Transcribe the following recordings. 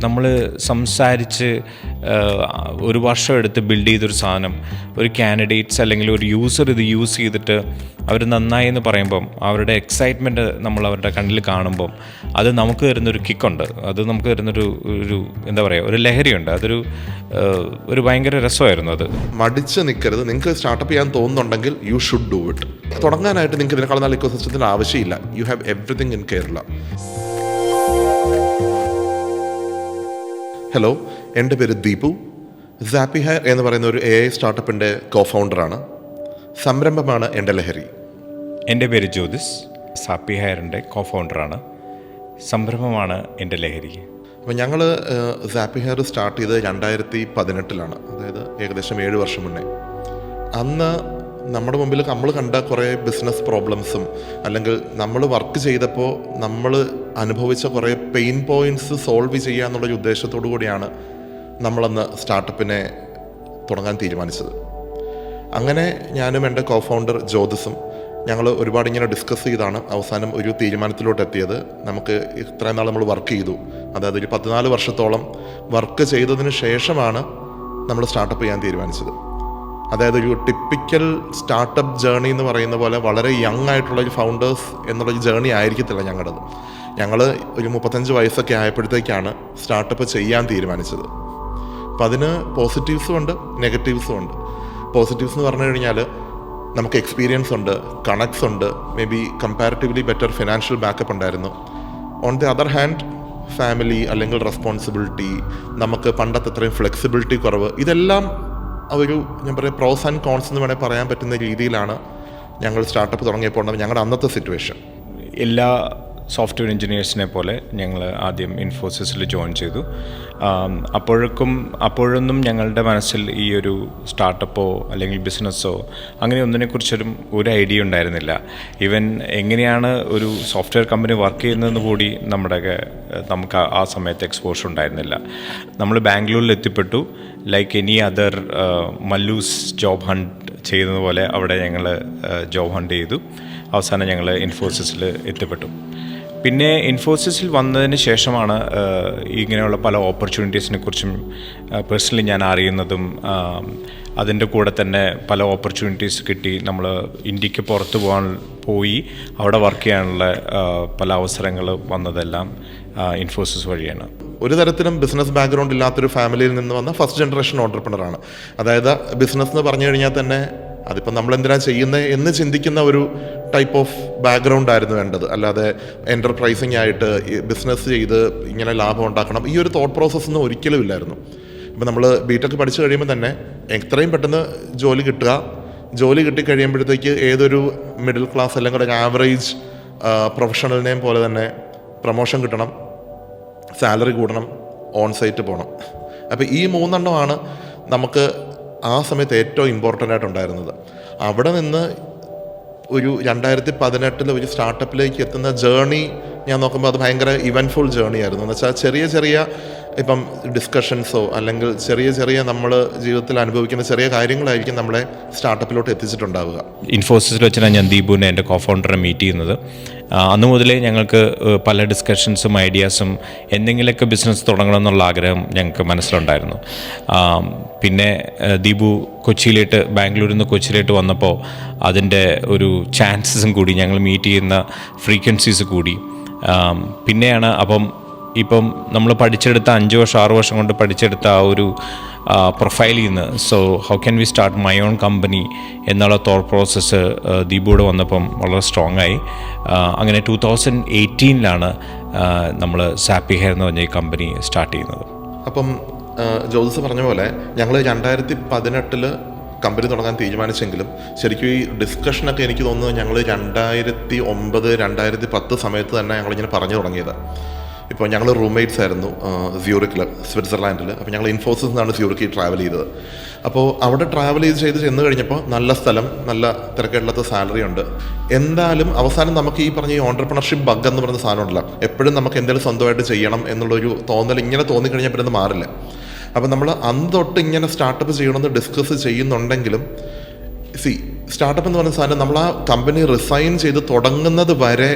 നമ്മൾ സംസാരിച്ച് ഒരു വർഷം എടുത്ത് ബിൽഡ് ചെയ്തൊരു സാധനം ഒരു കാൻഡിഡേറ്റ്സ് അല്ലെങ്കിൽ ഒരു യൂസർ ഇത് യൂസ് ചെയ്തിട്ട് അവർ നന്നായി എന്ന് പറയുമ്പം അവരുടെ എക്സൈറ്റ്മെന്റ് നമ്മൾ അവരുടെ കണ്ണിൽ കാണുമ്പം അത് നമുക്ക് തരുന്നൊരു കിക്കുണ്ട് അത് നമുക്ക് തരുന്നൊരു ഒരു എന്താ പറയുക ഒരു ലഹരിയുണ്ട്. അതൊരു ഒരു ഭയങ്കര രസമായിരുന്നു അത്. മടിച്ച് നിൽക്കരുത് നിങ്ങൾക്ക് സ്റ്റാർട്ടപ്പ് ചെയ്യാൻ തോന്നുന്നുണ്ടെങ്കിൽ യു ഷുഡ് ഡു ഇറ്റ് തുടങ്ങാനായിട്ട് നിങ്ങൾക്ക് ഇതിനേക്കാൾ നല്ല ഇക്കോ സിസ്റ്റത്തിന്റെ ആവശ്യമില്ല. You have everything in Kerala hello എന്റെ പേര് ദീപു. സാപ്പി ഹയർ എന്ന് പറയുന്ന ഒരു എ ഐ സ്റ്റാർട്ടപ്പിന്റെ കോ ഫൗണ്ടറാണ് സംരംഭമാണ് എന്റെ ലഹരി. എന്റെ പേര് ജ്യോതിസ്. സാപ്പി ഹയറിന്റെ കോ ഫൗണ്ടറാണ് സംരംഭമാണ് എന്റെ ലഹരി. അപ്പോൾ ഞങ്ങൾ സാപ്പി ഹെയർ സ്റ്റാർട്ട് ചെയ്തത് രണ്ടായിരത്തി പതിനെട്ടിലാണ്. അതായത് ഏകദേശം ഏഴ് വർഷം മുന്നേ. അന്ന് നമ്മുടെ മുമ്പിൽ നമ്മൾ കണ്ട കുറേ ബിസിനസ് പ്രോബ്ലംസും അല്ലെങ്കിൽ നമ്മൾ വർക്ക് ചെയ്തപ്പോൾ നമ്മൾ അനുഭവിച്ച കുറേ പെയിൻ പോയിന്റ്സ് സോൾവ് ചെയ്യുക എന്നുള്ളൊരു ഉദ്ദേശത്തോടു കൂടിയാണ് നമ്മളന്ന് സ്റ്റാർട്ടപ്പിനെ തുടങ്ങാൻ തീരുമാനിച്ചത്. അങ്ങനെ ഞാനും എന്റെ കോ ഫൗണ്ടർ ജ്യോതിസും ഞങ്ങൾ ഒരുപാട് ഇങ്ങനെ ഡിസ്കസ് ചെയ്താണ് അവസാനം ഒരു തീരുമാനത്തിലോട്ട് എത്തിയത്. നമുക്ക് ഇത്രയും നാൾ നമ്മൾ വർക്ക് ചെയ്തു. അതായത് ഒരു പതിനാല് വർഷത്തോളം വർക്ക് ചെയ്തതിന് ശേഷമാണ് നമ്മൾ സ്റ്റാർട്ടപ്പ് ചെയ്യാൻ തീരുമാനിച്ചത്. അതായത് ഒരു ടിപ്പിക്കൽ സ്റ്റാർട്ടപ്പ് ജേണി എന്ന് പറയുന്ന പോലെ വളരെ യങ് ആയിട്ടുള്ള ഒരു ഫൗണ്ടേഴ്സ് എന്നുള്ളൊരു ജേണി ആയിരിക്കത്തില്ല ഞങ്ങളുടെ ഞങ്ങൾ ഒരു മുപ്പത്തഞ്ച് വയസ്സൊക്കെ ആയപ്പോഴത്തേക്കാണ് സ്റ്റാർട്ടപ്പ് ചെയ്യാൻ തീരുമാനിച്ചത്. അപ്പം അതിന് പോസിറ്റീവ്സും ഉണ്ട് നെഗറ്റീവ്സും ഉണ്ട്. പോസിറ്റീവ്സ് എന്ന് പറഞ്ഞു കഴിഞ്ഞാൽ നമുക്ക് എക്സ്പീരിയൻസ് ഉണ്ട് കണക്ട്സ് ഉണ്ട് may be comparatively better financial backup ഉണ്ടായിരുന്നു. On the other hand family അല്ലെങ്കിൽ റെസ്പോൺസിബിലിറ്റി നമുക്ക് പണ്ടത്തെ അത്രയും ഫ്ലെക്സിബിലിറ്റി കുറവ് ഇതെല്ലാം ഒരു ഞാൻ പറയാം പ്രോസ് ആൻഡ് കോൺസ് എന്ന് വേണേൽ പറയാൻ പറ്റുന്ന രീതിയിലാണ് ഞങ്ങൾ സ്റ്റാർട്ടപ്പ് തുടങ്ങിയപ്പോൾ ഞങ്ങളുടെ അന്നത്തെ സിറ്റുവേഷൻ എല്ലാ സോഫ്റ്റ്വെയർ എഞ്ചിനീയേഴ്സിനെ പോലെ ഞങ്ങൾ ആദ്യം ഇൻഫോസിസിൽ ജോയിൻ ചെയ്തു. അപ്പോഴേക്കും അപ്പോഴൊന്നും ഞങ്ങളുടെ മനസ്സിൽ ഈ ഒരു സ്റ്റാർട്ടപ്പോ അല്ലെങ്കിൽ ബിസിനസ്സോ അങ്ങനെ ഒന്നിനെക്കുറിച്ചൊരു ഒരു ഐഡിയ ഉണ്ടായിരുന്നില്ല. ഈവൻ എങ്ങനെയാണ് ഒരു സോഫ്റ്റ്വെയർ കമ്പനി വർക്ക് ചെയ്യുന്നതെന്ന് കൂടി നമ്മുടെ നമുക്ക് ആ സമയത്ത് എക്സ്പോഷർ ഉണ്ടായിരുന്നില്ല. നമ്മൾ ബാംഗ്ലൂരിൽ എത്തിപ്പെട്ടു. Like any other Mallus job hunt ചെയ്യുന്നതുപോലെ അവിടെ ഞങ്ങൾ ജോബ് ഹണ്ട് ചെയ്തു. അവസാനം ഞങ്ങൾ ഇൻഫോസിസിൽ എത്തിപ്പെട്ടു. പിന്നെ ഇൻഫോസിസിൽ വന്നതിന് ശേഷമാണ് ഇങ്ങനെയുള്ള പല ഓപ്പർച്യൂണിറ്റീസിനെ കുറിച്ചും പേഴ്സണലി ഞാൻ അറിയുന്നതും അതിന്റെ കൂടെ തന്നെ പല ഓപ്പർച്യൂണിറ്റീസ് കിട്ടി. നമ്മൾ ഇന്ത്യയ്ക്ക് പുറത്ത് പോകാൻ പോയി അവിടെ വർക്ക് ചെയ്യാനുള്ള പല അവസരങ്ങൾ വന്നതെല്ലാം ഇൻഫോസിസ് വഴിയാണ്. ഒരു തരത്തിലും ബിസിനസ് ബാക്ക്ഗ്രൗണ്ട് ഇല്ലാത്തൊരു ഫാമിലിയിൽ നിന്ന് വന്ന ഫസ്റ്റ് ജനറേഷൻ ഓണ്ടർപ്രണറാണ്. അതായത് ബിസിനസ് എന്ന് പറഞ്ഞു കഴിഞ്ഞാൽ തന്നെ അതിപ്പോൾ നമ്മൾ എന്തിനാ ചെയ്യുന്നത് എന്ന് ചിന്തിക്കുന്ന ഒരു ടൈപ്പ് ഓഫ് ബാക്ക്ഗ്രൗണ്ട് ആയിരുന്നു വേണ്ടത്. അല്ലാതെ എന്റർപ്രൈസിങ് ആയിട്ട് ബിസിനസ് ചെയ്ത് ഇങ്ങനെ ലാഭം ഉണ്ടാക്കണം. ഈ ഒരു തോട്ട് പ്രോസസ്സ് ഒന്നും ഒരിക്കലും ഇല്ലായിരുന്നു. ഇപ്പം നമ്മൾ ബിടെക് പഠിച്ചു കഴിയുമ്പോൾ തന്നെ എത്രയും പെട്ടെന്ന് ജോലി കിട്ടുക. ജോലി കിട്ടിക്കഴിയുമ്പോഴത്തേക്ക് ഏതൊരു മിഡിൽ ക്ലാസ് അല്ലെങ്കിൽ ഒരു ആവറേജ് പ്രൊഫഷണലിനെയും പോലെ തന്നെ പ്രൊമോഷൻ കിട്ടണം. സാലറി കൂടണം. ഓൺ സൈറ്റ് പോകണം അപ്പോൾ ഈ മൂന്നെണ്ണമാണ് നമുക്ക് ആ സമയത്ത് ഏറ്റവും ഇമ്പോർട്ടന്റ് ആയിട്ടുണ്ടായിരുന്നത് അവിടെ നിന്ന് ഒരു രണ്ടായിരത്തി പതിനെട്ടിൽ ഒരു സ്റ്റാർട്ടപ്പിലേക്ക് എത്തുന്ന ജേണി ഞാൻ നോക്കുമ്പോൾ അത് ഭയങ്കര ഇവന്റ്ഫുൾ ജേണി ആയിരുന്നു. എന്ന് വെച്ചാൽ ചെറിയ ചെറിയ ഇപ്പം ഡിസ്കഷൻസോ അല്ലെങ്കിൽ ചെറിയ ചെറിയ നമ്മൾ ജീവിതത്തിൽ അനുഭവിക്കുന്ന ചെറിയ കാര്യങ്ങളായിരിക്കും നമ്മളെ സ്റ്റാർട്ടപ്പിലോട്ട് എത്തിച്ചിട്ടുണ്ടാവുക. ഇൻഫോസിസിൽ വെച്ചാണ് ഞാൻ ദീപുവിനെ എന്റെ കോഫൗണ്ടറെ മീറ്റ് ചെയ്യുന്നത്. അന്ന് മുതലേ ഞങ്ങൾക്ക് പല ഡിസ്കഷൻസും ഐഡിയാസും എന്തെങ്കിലുമൊക്കെ ബിസിനസ് തുടങ്ങണമെന്നുള്ള ആഗ്രഹം ഞങ്ങൾക്ക് മനസ്സിലുണ്ടായിരുന്നു. പിന്നെ ദീപു കൊച്ചിയിലേക്ക് ബാംഗ്ലൂരിൽ നിന്ന് കൊച്ചിയിലേട്ട് വന്നപ്പോൾ അതിന്റെ ഒരു ചാൻസസും കൂടി ഞങ്ങൾ മീറ്റ് ചെയ്യുന്ന ഫ്രീക്വൻസീസ് കൂടി. പിന്നെയാണ് അപ്പം ഇപ്പം നമ്മൾ പഠിച്ചെടുത്ത അഞ്ച് വർഷം ആറ് വർഷം കൊണ്ട് പഠിച്ചെടുത്ത ആ ഒരു പ്രൊഫൈലിൽ നിന്ന് so how can we start my own company എന്നുള്ള തോട്ട് പ്രോസസ്സ് ദീപൂടെ വന്നപ്പം വളരെ സ്ട്രോങ് ആയി. അങ്ങനെ ടൂ തൗസൻഡ് എയ്റ്റീനിലാണ് നമ്മൾ സാപ്പി ഹെയർ എന്ന് പറഞ്ഞ ഈ കമ്പനി സ്റ്റാർട്ട് ചെയ്യുന്നത്. അപ്പം ജ്യോതിസ് പറഞ്ഞ പോലെ ഞങ്ങൾ രണ്ടായിരത്തി പതിനെട്ടിൽ കമ്പനി തുടങ്ങാൻ തീരുമാനിച്ചെങ്കിലും ശരിക്കും ഈ ഡിസ്കഷനൊക്കെ എനിക്ക് തോന്നുന്നത് ഞങ്ങൾ രണ്ടായിരത്തി ഒമ്പത് രണ്ടായിരത്തി പത്ത് സമയത്ത് തന്നെ ഞങ്ങളിങ്ങനെ പറഞ്ഞു തുടങ്ങിയത്. ഇപ്പോൾ ഞങ്ങൾ റൂംമേറ്റ്സ് ആയിരുന്നു സ്യൂറിക്കിൽ സ്വിറ്റ്സർലാൻഡിൽ അപ്പോൾ ഞങ്ങൾ ഇൻഫോസിസ് നിന്നാണ് സ്യൂറിക്കിൽ ട്രാവൽ ചെയ്തത്. അപ്പോൾ അവിടെ ട്രാവൽ ചെയ്ത് ചെയ്ത് ചെന്ന് കഴിഞ്ഞപ്പോൾ നല്ല സ്ഥലം നല്ല തിരക്കേടില്ലാത്ത സാലറി ഉണ്ട്. എന്തായാലും അവസാനം നമുക്ക് ഈ പറഞ്ഞ ഈ ഓണ്ടർപ്രണർഷിപ്പ് ബഗ് എന്ന് പറയുന്ന സാധനം ഉണ്ടല്ലോ. എപ്പോഴും നമുക്ക് എന്തെങ്കിലും സ്വന്തമായിട്ട് ചെയ്യണം എന്നുള്ളൊരു തോന്നൽ ഇങ്ങനെ തോന്നിക്കഴിഞ്ഞാൽ പിന്നെ മാറില്ല. അപ്പോൾ നമ്മൾ അന്ന് തൊട്ട് ഇങ്ങനെ സ്റ്റാർട്ടപ്പ് ചെയ്യണമെന്ന് ഡിസ്കസ് ചെയ്യുന്നുണ്ടെങ്കിലും സി സ്റ്റാർട്ടപ്പ് എന്ന് പറയുന്ന സാധനം നമ്മൾ ആ കമ്പനി റിസൈൻ ചെയ്ത് തുടങ്ങുന്നത് വരെ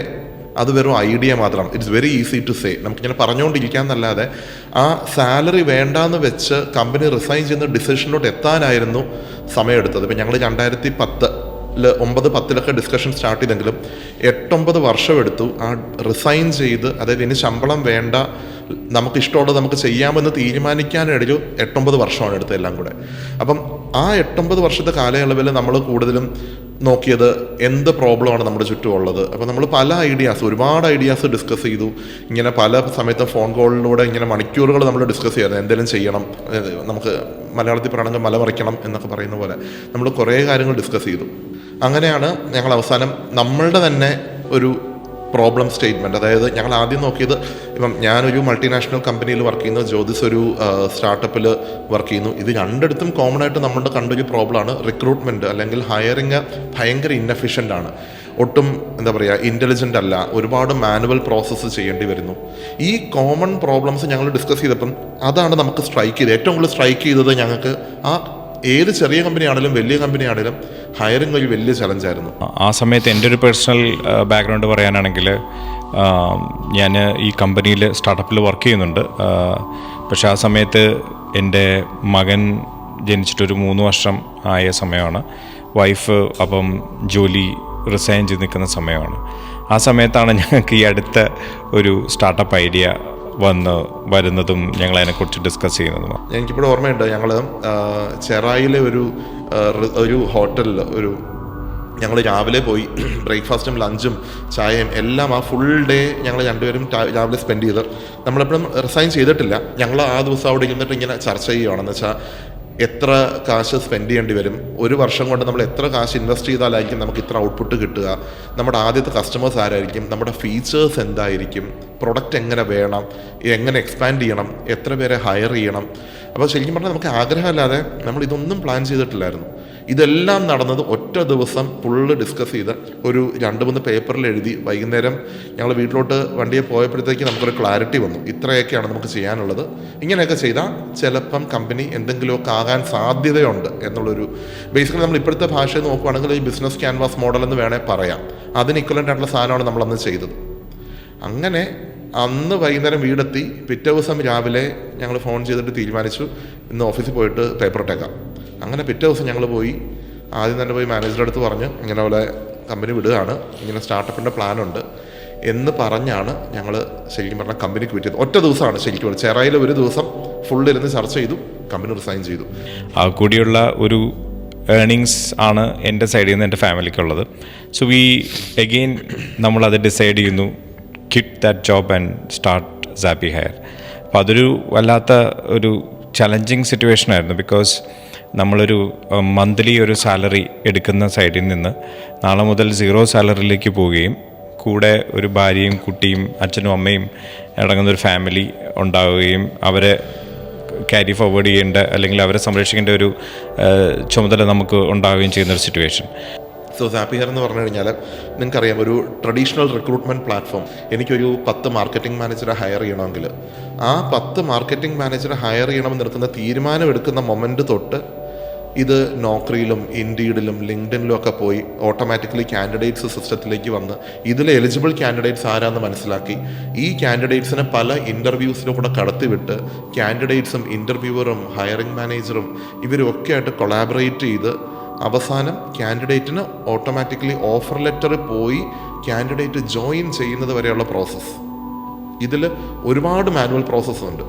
അത് വെറും ഐഡിയ മാത്രം. It's very easy to say നമുക്കിങ്ങനെ പറഞ്ഞുകൊണ്ടിരിക്കാന്നല്ലാതെ ആ സാലറി വേണ്ടാന്ന് വെച്ച് കമ്പനി റിസൈൻ ചെയ്യുന്ന ഡിസിഷനിലോട്ട് എത്താനായിരുന്നു സമയമെടുത്തത്. ഇപ്പം ഞങ്ങൾ രണ്ടായിരത്തി പത്ത് ഒമ്പത് പത്തിലൊക്കെ ഡിസ്കഷൻ സ്റ്റാർട്ട് ചെയ്തെങ്കിലും എട്ടൊമ്പത് വർഷമെടുത്തു. ആ റിസൈൻ ചെയ്ത് അതായത് ഇനി ശമ്പളം വേണ്ട നമുക്ക് ഇഷ്ടമുള്ളത് നമുക്ക് ചെയ്യാമെന്ന് തീരുമാനിക്കാനിടയിൽ എട്ടൊമ്പത് വർഷമാണ് എടുത്തത് എല്ലാം കൂടെ. അപ്പം ആ എട്ടൊമ്പത് വർഷത്തെ കാലയളവിൽ നമ്മൾ കൂടുതലും നോക്കിയത് എന്ത് പ്രോബ്ലമാണ് നമ്മുടെ ചുറ്റും ഉള്ളത് അപ്പോൾ നമ്മൾ പല ഐഡിയാസ് ഒരുപാട് ഐഡിയാസ് ഡിസ്കസ് ചെയ്തു. ഇങ്ങനെ പല സമയത്തും ഫോൺ കോളിലൂടെ ഇങ്ങനെ മണിക്കൂറുകൾ നമ്മൾ ഡിസ്കസ് ചെയ്യാറ് എന്തെങ്കിലും ചെയ്യണം നമുക്ക് മലയാളത്തിൽ പറയണമെങ്കിൽ മല മറിക്കണം എന്നൊക്കെ പറയുന്ന പോലെ നമ്മൾ കുറേ കാര്യങ്ങൾ ഡിസ്കസ് ചെയ്തു. അങ്ങനെയാണ് ഞങ്ങൾ അവസാനം നമ്മളുടെ തന്നെ ഒരു പ്രോബ്ലം സ്റ്റേറ്റ്മെന്റ് അതായത് ഞങ്ങൾ ആദ്യം നോക്കിയത് ഇപ്പം ഞാനൊരു മൾട്ടിനാഷണൽ കമ്പനിയിൽ വർക്ക് ചെയ്യുന്നു ജ്യോതിസ് ഒരു സ്റ്റാർട്ടപ്പിൽ വർക്ക് ചെയ്യുന്നു. ഇത് രണ്ടിടത്തും കോമൺ ആയിട്ട് നമ്മളുടെ കണ്ടൊരു പ്രോബ്ലമാണ് റിക്രൂട്ട്മെന്റ് അല്ലെങ്കിൽ ഹയറിങ് ഭയങ്കര ഇന്നഫിഷ്യന്റ് ആണ്. ഒട്ടും എന്താ പറയുക ഇന്റലിജന്റ് അല്ല. ഒരുപാട് മാനുവൽ പ്രോസസ്സ് ചെയ്യേണ്ടി വരുന്നു. ഈ കോമൺ പ്രോബ്ലംസ് ഞങ്ങൾ ഡിസ്കസ് ചെയ്തപ്പം അതാണ് നമുക്ക് സ്ട്രൈക്ക് ചെയ്തത്. ഏറ്റവും കൂടുതൽ സ്ട്രൈക്ക് ചെയ്തത് ഞങ്ങൾക്ക് ആ ഏത് ചെറിയ കമ്പനിയാണെങ്കിലും വലിയ കമ്പനി ആണെങ്കിലും ഹയറിംഗ് ഒരു വലിയ ചലഞ്ചായിരുന്നു. ആ സമയത്ത് എന്റെ ഒരു പേഴ്സണൽ ബാക്ക്ഗ്രൗണ്ട് പറയാനാണെങ്കിൽ ഞാൻ ഈ കമ്പനിയിൽ സ്റ്റാർട്ടപ്പിൽ വർക്ക് ചെയ്യുന്നുണ്ട്. പക്ഷെ ആ സമയത്ത് എന്റെ മകൻ ജനിച്ചിട്ടൊരു മൂന്ന് വർഷം ആയ സമയമാണ്. വൈഫ് അപ്പം ജോലി റിസൈൻ ചെയ്ത് നിൽക്കുന്ന സമയമാണ്. ആ സമയത്താണ് ഞങ്ങൾക്ക് ഈ അടുത്ത ഒരു സ്റ്റാർട്ടപ്പ് ഐഡിയ വന്ന് വരുന്നതും ഞങ്ങൾ അതിനെക്കുറിച്ച് ഡിസ്കസ് ചെയ്യുന്നതും എനിക്കിപ്പോഴും ഓർമ്മയുണ്ട് ഞങ്ങൾ ചെറായിലെ ഒരു ഒരു ഹോട്ടലിൽ ഒരു ഞങ്ങൾ രാവിലെ പോയി ബ്രേക്ക്ഫാസ്റ്റും ലഞ്ചും ചായയും എല്ലാം ആ ഫുൾ ഡേ ഞങ്ങൾ രണ്ടുപേരും രാവിലെ സ്പെൻഡ് ചെയ്ത്. നമ്മളെപ്പോഴും റിസൈൻ ചെയ്തിട്ടില്ല. ഞങ്ങൾ ആ ദിവസം അവിടെ ഇരുന്നിട്ട് ഇങ്ങനെ ചർച്ച ചെയ്യുകയാണെന്ന് വെച്ചാൽ എത്ര കാശ് സ്പെൻഡ് ചെയ്യേണ്ടി വരും? ഒരു വർഷം കൊണ്ട് നമ്മൾ എത്ര കാശ് ഇൻവെസ്റ്റ് ചെയ്താലായിരിക്കും നമുക്ക് ഇത്ര ഔട്ട്പുട്ട് കിട്ടുക? നമ്മുടെ ആദ്യത്തെ കസ്റ്റമേഴ്സ് ആരായിരിക്കും? നമ്മുടെ ഫീച്ചേഴ്സ് എന്തായിരിക്കും? പ്രൊഡക്റ്റ് എങ്ങനെ വേണം? എങ്ങനെ എക്സ്പാൻഡ് ചെയ്യണം? എത്ര പേരെ ഹയർ ചെയ്യണം? അപ്പോൾ ശരിക്കും പറഞ്ഞാൽ നമുക്ക് ആഗ്രഹമല്ലാതെ നമ്മൾ ഇതൊന്നും പ്ലാൻ ചെയ്തിട്ടില്ലായിരുന്നു. ഇതെല്ലാം നടന്നത് ഒറ്റ ദിവസം ഫുള്ള് ഡിസ്കസ് ചെയ്ത് ഒരു രണ്ട് മൂന്ന് പേപ്പറിൽ എഴുതി വൈകുന്നേരം ഞങ്ങൾ വീട്ടിലോട്ട് വണ്ടിയെ പോയപ്പോഴത്തേക്ക് നമുക്കൊരു ക്ലാരിറ്റി വന്നു. ഇത്രയൊക്കെയാണ് നമുക്ക് ചെയ്യാനുള്ളത്. ഇങ്ങനെയൊക്കെ ചെയ്താൽ ചിലപ്പം കമ്പനി എന്തെങ്കിലുമൊക്കെ ആകാൻ സാധ്യതയുണ്ട് എന്നുള്ളൊരു ബേസിക്കലി നമ്മൾ ഇപ്പോഴത്തെ ഭാഷയിൽ നോക്കുവാണെങ്കിൽ ഈ ബിസിനസ് ക്യാൻവാസ് മോഡൽ എന്ന് വേണേൽ പറയാം. അതിന് ഇക്വലന്റ് ആയിട്ടുള്ള സാധനമാണ് നമ്മളന്ന് ചെയ്തത്. അങ്ങനെ അന്ന് വൈകുന്നേരം വീടെത്തി പിറ്റേ ദിവസം രാവിലെ ഞങ്ങൾ ഫോൺ ചെയ്തിട്ട് തീരുമാനിച്ചു. ഇന്ന് ഓഫീസിൽ പോയിട്ട് പേപ്പർ ഇട്ടേക്കാം. അങ്ങനെ പിറ്റേ ദിവസം ഞങ്ങൾ പോയി. ആദ്യം തന്നെ പോയി മാനേജറുടെ അടുത്ത് പറഞ്ഞു ഇങ്ങനെ പോലെ കമ്പനി വിടുകയാണ്. ഇങ്ങനെ സ്റ്റാർട്ടപ്പിന്റെ പ്ലാനുണ്ട് എന്ന് പറഞ്ഞാണ് ഞങ്ങൾ ശരിക്കും പറഞ്ഞാൽ കമ്പനിക്ക് പറ്റിയത് ഒറ്റ ദിവസമാണ് ശരിക്കും പറഞ്ഞത് ചെറായിൽ ഒരു ദിവസം ഫുൾ ഇരുന്ന് ചർച്ച ചെയ്തു കമ്പനി റിസൈൻ ചെയ്തു. ആ കൂടിയുള്ള ഒരു ഏർണിങ്സ് ആണ് എന്റെ സൈഡിൽ നിന്ന് എന്റെ ഫാമിലിക്കുള്ളത് സോ വി എഗെയിൻ നമ്മളത് ഡിസൈഡ് ചെയ്യുന്നു quit that job and start Zappyhire അപ്പോൾ അതൊരു വല്ലാത്ത ഒരു ചലഞ്ചിങ് സിറ്റുവേഷൻ ആയിരുന്നു ബിക്കോസ് നമ്മളൊരു മന്ത്ലി ഒരു സാലറി എടുക്കുന്ന സൈഡിൽ നിന്ന് നാളെ മുതൽ സീറോ സാലറിയിലേക്ക് പോവുകയും കൂടെ ഒരു ഭാര്യയും കുട്ടിയും അച്ഛനും അമ്മയും അടങ്ങുന്ന ഒരു ഫാമിലി ഉണ്ടാവുകയും അവരെ ക്യാരി ഫോർവേഡ് ചെയ്യേണ്ട അല്ലെങ്കിൽ അവരെ സംരക്ഷിക്കേണ്ട ഒരു ചുമതല നമുക്ക് ഉണ്ടാവുകയും ചെയ്യുന്ന ഒരു സിറ്റുവേഷൻ സോ സാപ്പി ഹെയർ എന്ന് പറഞ്ഞു കഴിഞ്ഞാൽ നിങ്ങൾക്കറിയാം ഒരു ട്രഡീഷണൽ റിക്രൂട്ട്മെന്റ് പ്ലാറ്റ്ഫോം എനിക്കൊരു പത്ത് മാർക്കറ്റിംഗ് മാനേജറെ ഹയർ ചെയ്യണമെങ്കിൽ ആ പത്ത് മാർക്കറ്റിംഗ് മാനേജറെ ഹയർ ചെയ്യണമെന്ന് നിർത്തുന്ന തീരുമാനം എടുക്കുന്ന മൊമെന്റ് തൊട്ട് ഇത് നോക്രിയിലും ഇൻഡീഡിലും ലിങ്ക്ഡിനിലും ഒക്കെ പോയി ഓട്ടോമാറ്റിക്കലി കാൻഡിഡേറ്റ്സ് സിസ്റ്റത്തിലേക്ക് വന്ന് ഇതിൽ എലിജിബിൾ കാൻഡിഡേറ്റ്സ് ആരാന്ന് മനസ്സിലാക്കി. ഈ കാൻഡിഡേറ്റ്സിനെ പല ഇന്റർവ്യൂസിനും കൂടെ കടത്തിവിട്ട് കാൻഡിഡേറ്റ്സും ഇന്റർവ്യൂവറും ഹയറിംഗ് മാനേജറും ഇവരും ഒക്കെ ആയിട്ട് കൊളാബറേറ്റ് ചെയ്ത് അവസാനം കാൻഡിഡേറ്റിന് ഓട്ടോമാറ്റിക്കലി ഓഫർ ലെറ്റർ പോയി കാൻഡിഡേറ്റ് ജോയിൻ ചെയ്യുന്നത് വരെയുള്ള പ്രോസസ്സ് ഇതിൽ ഒരുപാട് മാനുവൽ പ്രോസസ്സുണ്ട്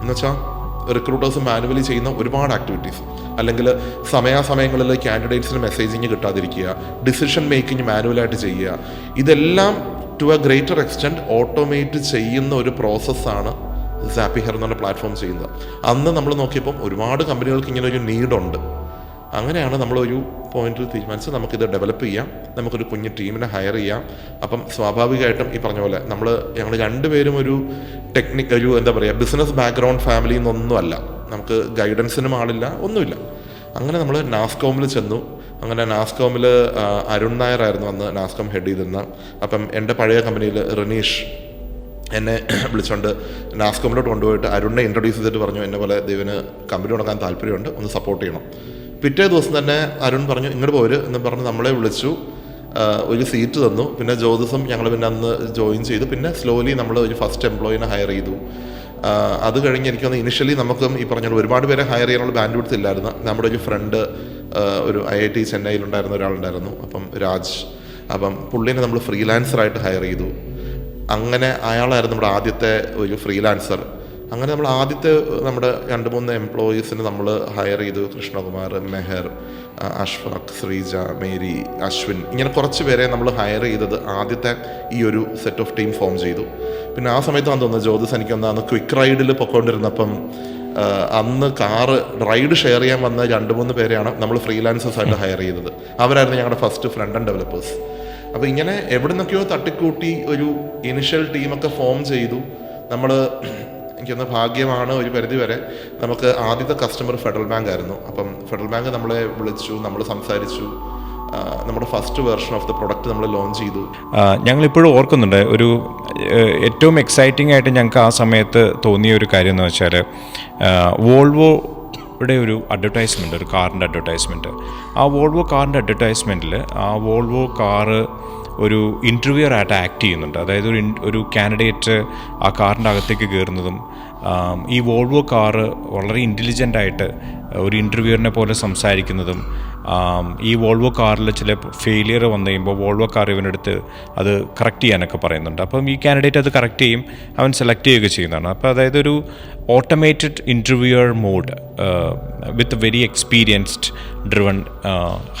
എന്നുവെച്ചാൽ റിക്രൂട്ടേഴ്സ് മാനുവലി ചെയ്യുന്ന ഒരുപാട് ആക്ടിവിറ്റീസ് അല്ലെങ്കിൽ സമയാസമയങ്ങളിൽ കാൻഡിഡേറ്റ്സിന് മെസ്സേജിങ് കിട്ടാതിരിക്കുക ഡിസിഷൻ മേക്കിംഗ് മാനുവലായിട്ട് ചെയ്യുക. ഇതെല്ലാം to a greater extent automate ചെയ്യുന്ന ഒരു പ്രോസസ്സാണ് സാപ്പി ഹെർ എന്നുള്ള പ്ലാറ്റ്ഫോം ചെയ്യുന്നത്. അന്ന് നമ്മൾ നോക്കിയപ്പം ഒരുപാട് കമ്പനികൾക്ക് ഇങ്ങനെ ഒരു നീഡുണ്ട് അങ്ങനെയാണ് നമ്മളൊരു പോയിന്റിൽ തീരുമാനിച്ച് നമുക്കിത് ഡെവലപ്പ് ചെയ്യാം. നമുക്കൊരു കുഞ്ഞു ടീമിനെ ഹയർ ചെയ്യാം. അപ്പം സ്വാഭാവികമായിട്ടും ഈ പറഞ്ഞ പോലെ നമ്മൾ ഞങ്ങൾ രണ്ടുപേരും ഒരു ടെക്നിക് ഒരു എന്താ പറയുക ബിസിനസ് ബാക്ക്ഗ്രൗണ്ട് ഫാമിലിയിൽ നിന്നൊന്നുമല്ല നമുക്ക് ഗൈഡൻസിനും ആളില്ല ഒന്നുമില്ല. അങ്ങനെ നമ്മൾ നാസ്കോമിൽ ചെന്നു. അങ്ങനെ നാസ്കോമിൽ അരുൺ നായർ ആയിരുന്നു അന്ന് നാസ്കോം ഹെഡ് ചെയ്തിരുന്ന. അപ്പം എന്റെ പഴയ കമ്പനിയിൽ റിനീഷ് എന്നെ വിളിച്ചുകൊണ്ട് നാസ്കോമിലോട്ട് കൊണ്ടുപോയിട്ട് അരുണിനെ ഇൻട്രൊഡ്യൂസ് ചെയ്തിട്ട് പറഞ്ഞു എന്നെ പോലെ ദൈവന് കമ്പനി തുടങ്ങാൻ താല്പര്യമുണ്ട് ഒന്ന് സപ്പോർട്ട് ചെയ്യണം. പിറ്റേ ദിവസം തന്നെ അരുൺ പറഞ്ഞു ഇങ്ങോട്ട് പോര് എന്ന് പറഞ്ഞ് നമ്മളെ വിളിച്ചു. ഒരു സീറ്റ് തന്നു. പിന്നെ ജ്യോതിസം ഞങ്ങൾ പിന്നെ അന്ന് ജോയിൻ ചെയ്തു. പിന്നെ സ്ലോലി നമ്മൾ ഒരു ഫസ്റ്റ് എംപ്ലോയിനെ ഹയർ ചെയ്തു. അത് കഴിഞ്ഞ് എനിക്ക് തോന്നുന്നു ഇനിഷ്യലി നമുക്കും ഈ പറഞ്ഞ ഒരുപാട് പേരെ ഹയർ ചെയ്യാനുള്ള ബാൻഡ് വിഡ്ത്ത് ഇല്ലായിരുന്നു. നമ്മുടെ ഒരു ഫ്രണ്ട് ഒരു ഐ ഐ ടി ചെന്നൈയിലുണ്ടായിരുന്ന ഒരാളുണ്ടായിരുന്നു അപ്പം രാജ്. അപ്പം പുള്ളിനെ നമ്മൾ ഫ്രീലാൻസറായിട്ട് ഹയർ ചെയ്തു. അങ്ങനെ അയാളായിരുന്നു നമ്മുടെ ആദ്യത്തെ ഒരു ഫ്രീലാൻസർ അങ്ങനെ നമ്മൾ ആദ്യത്തെ നമ്മുടെ രണ്ട് മൂന്ന് എംപ്ലോയീസിന് നമ്മൾ ഹയർ ചെയ്തു. കൃഷ്ണകുമാർ മെഹർ അഷ്ഫാഖ് ശ്രീജ മേരി അശ്വിൻ. ഇങ്ങനെ കുറച്ച് പേരെ നമ്മൾ ഹയർ ചെയ്തത് ആദ്യത്തെ ഈ ഒരു സെറ്റ് ഓഫ് ടീം ഫോം ചെയ്തു. പിന്നെ ആ സമയത്താണ് തോന്നുന്നത് ജ്യോതിസ് എനിക്കൊന്ന് അന്ന് ക്വിക്ക് റൈഡിൽ പൊക്കോണ്ടിരുന്നപ്പം അന്ന് കാറ് റൈഡ് ഷെയർ ചെയ്യാൻ വന്ന രണ്ട് മൂന്ന് പേരെയാണ് നമ്മൾ ഫ്രീലാൻസേഴ്സ് ആയിട്ട് ഹയർ ചെയ്തത്. അവരായിരുന്നു ഞങ്ങളുടെ ഫസ്റ്റ് ഫ്രണ്ട് ആൻഡ് ഡെവലപ്പേഴ്സ് അപ്പോൾ ഇങ്ങനെ എവിടെ നിന്നൊക്കെയോ തട്ടിക്കൂട്ടി ഒരു ഇനിഷ്യൽ ടീമൊക്കെ ഫോം ചെയ്തു. നമ്മൾ എനിക്കൊന്ന് ഭാഗ്യമാണ് ഒരു പരിധി വരെ നമുക്ക് ആദ്യത്തെ കസ്റ്റമർ ഫെഡറൽ ബാങ്ക് ആയിരുന്നു. അപ്പം ഫെഡറൽ ബാങ്ക് നമ്മളെ വിളിച്ചു നമ്മൾ സംസാരിച്ചു. നമ്മുടെ first version of the product നമ്മൾ ലോഞ്ച് ചെയ്തു. ഞങ്ങളിപ്പോഴും ഓർക്കുന്നുണ്ട് ഒരു ഏറ്റവും എക്സൈറ്റിംഗ് ആയിട്ട് ഞങ്ങൾക്ക് ആ സമയത്ത് തോന്നിയ ഒരു കാര്യം എന്ന് വെച്ചാൽ വോൾവോ ഇവിടെ ഒരു അഡ്വർടൈസ്മെന്റ് ഒരു കാറിന്റെ അഡ്വർടൈസ്മെന്റ് ആ വോൾവോ കാറിന്റെ അഡ്വർടൈസ്മെന്റിൽ ആ വോൾവോ കാറ് ഒരു ഇന്റർവ്യൂർ ആയിട്ട് ആക്ട് ചെയ്യുന്നുണ്ട്. അതായത് ഒരു ഒരു കാൻഡിഡേറ്റ് ആ കാറിന്റെ അകത്തേക്ക് കയറുന്നതും ഈ വോൾവോ കാറ് വളരെ ഇന്റലിജന്റ് ആയിട്ട് ഒരു ഇന്റർവ്യൂറിനെ പോലെ സംസാരിക്കുന്നതും ഈ വോൾവോ കാറിൽ ചില ഫെയിലിയർ വന്നു കഴിയുമ്പോൾ വോൾവോ കാർ ഇവനെടുത്ത് അത് കറക്റ്റ് ചെയ്യാനൊക്കെ പറയുന്നുണ്ട്. അപ്പം ഈ കാൻഡിഡേറ്റ് അത് കറക്റ്റ് ചെയ്യും അവൻ സെലക്ട് ചെയ്യുകയൊക്കെ ചെയ്യുന്നതാണ്. അപ്പോൾ അതായത് ഒരു automated interviewer mode with very experienced driven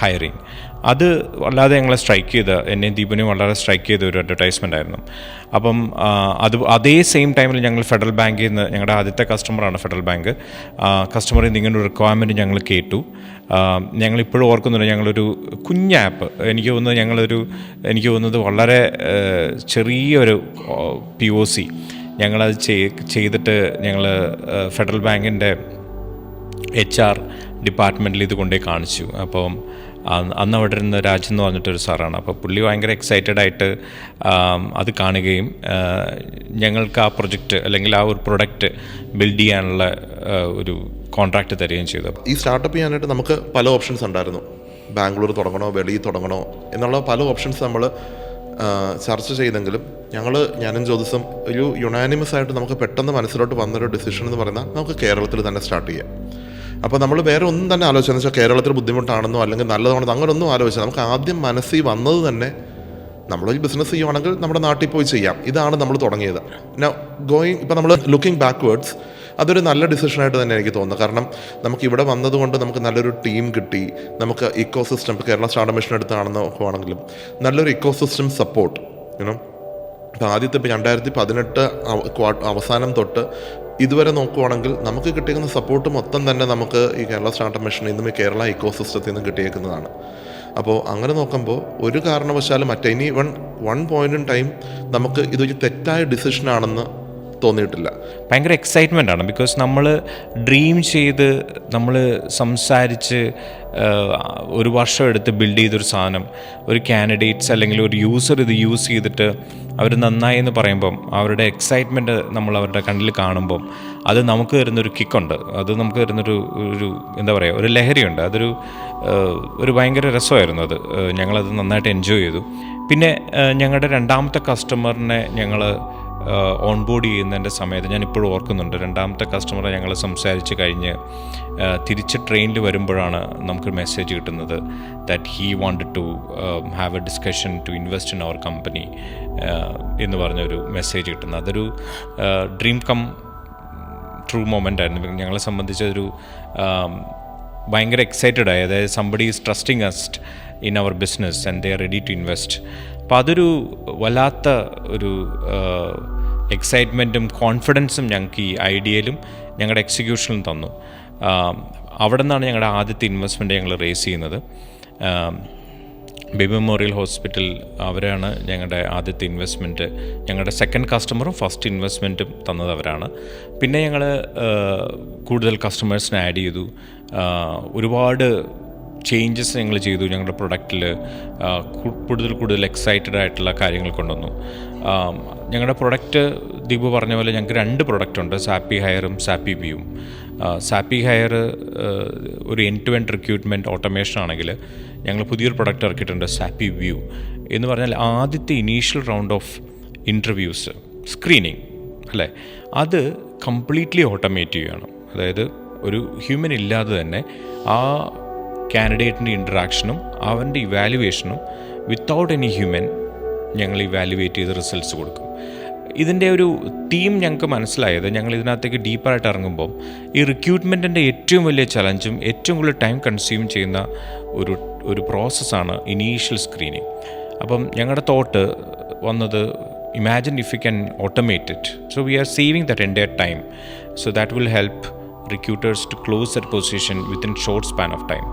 hiring അത് വല്ലാതെ ഞങ്ങളെ സ്ട്രൈക്ക് ചെയ്ത എന്നെയും ദീപനെയും വളരെ സ്ട്രൈക്ക് ചെയ്ത ഒരു അഡ്വർടൈസ്മെന്റ് ആയിരുന്നു. അപ്പം അത് അതേ സെയിം ടൈമിൽ ഞങ്ങൾ ഫെഡറൽ ബാങ്കിൽ നിന്ന് ഞങ്ങളുടെ ആദ്യത്തെ കസ്റ്റമറാണ് ഫെഡറൽ ബാങ്ക് കസ്റ്റമറിൽ നിന്ന് ഇങ്ങനെ ഒരു റിക്വയർമെന്റ് ഞങ്ങൾ കേട്ടു. ഞങ്ങളിപ്പോഴും ഓർക്കുന്നുണ്ട് ഞങ്ങളൊരു കുഞ്ഞ് ആപ്പ് എനിക്ക് തോന്നുന്നത് ഞങ്ങളൊരു എനിക്ക് തോന്നുന്നത് വളരെ ചെറിയൊരു പി ഒ സി ഞങ്ങളത് ചെയ്തിട്ട് ഞങ്ങൾ ഫെഡറൽ ബാങ്കിന്റെ എച്ച് ആർ ഡിപ്പാർട്ട്മെന്റിൽ ഇത് കൊണ്ടുപോയി കാണിച്ചു. അപ്പം അന്ന് അവിടെ ഇരുന്ന രാജ് എന്ന് പറഞ്ഞിട്ടൊരു സാറാണ്. അപ്പോൾ പുള്ളി ഭയങ്കര എക്സൈറ്റഡ് ആയിട്ട് അത് കാണുകയും ഞങ്ങൾക്ക് ആ പ്രൊജക്റ്റ് അല്ലെങ്കിൽ ആ ഒരു പ്രൊഡക്റ്റ് ബിൽഡ് ചെയ്യാനുള്ള ഒരു കോൺട്രാക്റ്റ് തരികയും ചെയ്തു. ഈ സ്റ്റാർട്ടപ്പ് ചെയ്യാനായിട്ട് നമുക്ക് പല ഓപ്ഷൻസ് ഉണ്ടായിരുന്നു. ബാംഗ്ലൂർ തുടങ്ങണോ വെളിയിൽ തുടങ്ങണോ എന്നുള്ള പല ഓപ്ഷൻസ് നമ്മൾ ചർച്ച ചെയ്തെങ്കിലും ഞങ്ങൾ ഞാനും ജ്യോതിസം ഒരു യുണാനിമസ് ആയിട്ട് നമുക്ക് പെട്ടെന്ന് മനസ്സിലോട്ട് വന്നൊരു ഡിസിഷൻ എന്ന് പറയുന്നത് നമുക്ക് കേരളത്തിൽ തന്നെ സ്റ്റാർട്ട് ചെയ്യാം. അപ്പോൾ നമ്മൾ വേറെ ഒന്നും തന്നെ ആലോചിച്ചു വെച്ചാൽ കേരളത്തിൽ ബുദ്ധിമുട്ടാണെന്നോ അല്ലെങ്കിൽ നല്ലതാണെന്നോ അങ്ങനെ ഒന്നും ആലോചിച്ചാൽ നമുക്ക് ആദ്യം മനസ്സിൽ വന്നത് തന്നെ നമ്മളൊരു ബിസിനസ് ചെയ്യുവാണെങ്കിൽ നമ്മുടെ നാട്ടിൽ പോയി ചെയ്യാം. ഇതാണ് നമ്മൾ തുടങ്ങിയത്. പിന്നെ ഗോയിങ് ഇപ്പം നമ്മൾ ലുക്കിംഗ് ബാക്ക്വേർഡ്സ് അതൊരു നല്ല ഡിസിഷനായിട്ട് തന്നെ എനിക്ക് തോന്നുന്നു. കാരണം നമുക്ക് ഇവിടെ വന്നതുകൊണ്ട് നമുക്ക് നല്ലൊരു ടീം കിട്ടി. നമുക്ക് ഇക്കോ സിസ്റ്റം ഇപ്പോൾ കേരള സ്റ്റാർട്ടപ്പ് മിഷൻ എടുത്താണെന്നോ ആണെങ്കിലും നല്ലൊരു ഇക്കോ സിസ്റ്റം സപ്പോർട്ട് യുനോ ഇപ്പം ആദ്യത്തെ ഇപ്പോൾ രണ്ടായിരത്തി പതിനെട്ട് അവസാനം തൊട്ട് ഇതുവരെ നോക്കുവാണെങ്കിൽ നമുക്ക് കിട്ടിയിരിക്കുന്ന സപ്പോർട്ട് മൊത്തം തന്നെ നമുക്ക് ഈ കേരള സ്റ്റാർട്ടപ്പ് മിഷനിൽ നിന്നും ഈ കേരള ഇക്കോ സിസ്റ്റത്തിൽ നിന്നും കിട്ടിയേക്കുന്നതാണ്. അപ്പോൾ അങ്ങനെ നോക്കുമ്പോൾ ഒരു കാരണവശാലും മറ്റേ ഇനി one one point in time നമുക്ക് ഇതൊരു തെറ്റായ ഡിസിഷനാണെന്ന് തോന്നിയിട്ടില്ല. ഭയങ്കര എക്സൈറ്റ്മെന്റ് ആണ്. ബിക്കോസ് നമ്മൾ ഡ്രീം ചെയ്ത് നമ്മൾ സംസാരിച്ച് ഒരു വർഷം എടുത്ത് ബിൽഡ് ചെയ്തൊരു സാധനം ഒരു കാൻഡിഡേറ്റ്സ് അല്ലെങ്കിൽ ഒരു യൂസർ ഇത് യൂസ് ചെയ്തിട്ട് അവർ നന്നായി എന്ന് പറയുമ്പം അവരുടെ എക്സൈറ്റ്മെന്റ് നമ്മൾ അവരുടെ കണ്ണിൽ കാണുമ്പം അത് നമുക്ക് തരുന്നൊരു കിക്കുണ്ട് അത് നമുക്ക് തരുന്നൊരു ഒരു എന്താ പറയുക ഒരു ലഹരിയുണ്ട്. അതൊരു ഒരു ഭയങ്കര രസമായിരുന്നു അത്. ഞങ്ങളത് നന്നായിട്ട് എൻജോയ് ചെയ്തു. പിന്നെ ഞങ്ങളുടെ രണ്ടാമത്തെ കസ്റ്റമറിനെ ഞങ്ങൾ ഓൺ ബോർഡ് ചെയ്യുന്നതിന്റെ സമയത്ത് ഞാൻ ഇപ്പോഴും ഓർക്കുന്നുണ്ട്. രണ്ടാമത്തെ കസ്റ്റമറെ ഞങ്ങൾ സംസാരിച്ച് കഴിഞ്ഞ് തിരിച്ച് ട്രെയിനിൽ വരുമ്പോഴാണ് നമുക്ക് മെസ്സേജ് കിട്ടുന്നത് that he want to have a discussion to invest in our company എന്ന് പറഞ്ഞൊരു മെസ്സേജ് കിട്ടുന്നത്. അതൊരു ഡ്രീം കം ട്രൂ മൊമെന്റ് ആയിരുന്നു. ഞങ്ങളെ സംബന്ധിച്ചൊരു ഭയങ്കര എക്സൈറ്റഡ് ആയി. അതായത് somebody is trusting us in our business and they are ready to invest അപ്പോൾ അതൊരു വല്ലാത്ത ഒരു എക്സൈറ്റ്മെന്റും കോൺഫിഡൻസും ഞങ്ങൾക്ക് ഈ ഐഡിയയിലും ഞങ്ങളുടെ എക്സിക്യൂഷനിലും തന്നു. അവിടെ നിന്നാണ് ഞങ്ങളുടെ ആദ്യത്തെ ഇൻവെസ്റ്റ്മെന്റ് ഞങ്ങൾ റേസ് ചെയ്യുന്നത്. ബി മെമ്മോറിയൽ ഹോസ്പിറ്റൽ അവരാണ് ഞങ്ങളുടെ ആദ്യത്തെ ഇൻവെസ്റ്റ്മെന്റ് ഞങ്ങളുടെ സെക്കൻഡ് കസ്റ്റമറും ഫസ്റ്റ് ഇൻവെസ്റ്റ്മെന്റും തന്നത് അവരാണ്. പിന്നെ ഞങ്ങൾ കൂടുതൽ കസ്റ്റമേഴ്സിനെ ആഡ് ചെയ്തു. ഒരുപാട് ചേഞ്ചസ് ഞങ്ങൾ ചെയ്തു. ഞങ്ങളുടെ പ്രൊഡക്റ്റിൽ കൂടുതൽ കൂടുതൽ എക്സൈറ്റഡ് ആയിട്ടുള്ള കാര്യങ്ങൾ കൊണ്ടുവന്നു. ഞങ്ങളുടെ പ്രൊഡക്റ്റ് ദീപു പറഞ്ഞ പോലെ ഞങ്ങൾക്ക് രണ്ട് പ്രൊഡക്റ്റ് ഉണ്ട്. സാപ്പി ഹയറും സാപ്പി ബിയും സാപ്പി ഹയർ ഒരു end to end recruitment automation ആണെങ്കിൽ ഞങ്ങൾ പുതിയൊരു പ്രൊഡക്റ്റ് ഇറക്കിയിട്ടുണ്ട് സാപ്പി വ്യൂ എന്ന് പറഞ്ഞാൽ ആദ്യത്തെ initial round of interviews screening അല്ലേ? അത് കംപ്ലീറ്റ്ലി ഓട്ടോമേറ്റ് ചെയ്യുകയാണ്. അതായത് ഒരു ഹ്യൂമൻ ഇല്ലാതെ തന്നെ ആ കാൻഡിഡേറ്റിന്റെ ഇൻട്രാക്ഷനും അവന്റെ ഇവാലുവേഷനും വിത്തൗട്ട് എനി ഹ്യൂമൻ ഞങ്ങൾ ഇവാലുവേറ്റ് ചെയ്ത് റിസൾട്ട്സ് കൊടുക്കും. ഇതിന്റെ ഒരു തീം ഞങ്ങൾക്ക് മനസ്സിലായത് ഞങ്ങൾ ഇതിനകത്തേക്ക് ഡീപ്പായിട്ട് ഇറങ്ങുമ്പോൾ ഈ റിക്രൂട്ട്മെന്റിന്റെ ഏറ്റവും വലിയ ചലഞ്ചും ഏറ്റവും കൂടുതൽ ടൈം കൺസ്യൂം ചെയ്യുന്ന ഒരു ഒരു പ്രോസസ്സാണ് ഇനീഷ്യൽ സ്ക്രീനിങ് അപ്പം ഞങ്ങളുടെ തോട്ട് വന്നത് imagine if you can automate it so we are saving that എന്റെ time so that will help recruiters to close that position within short span of time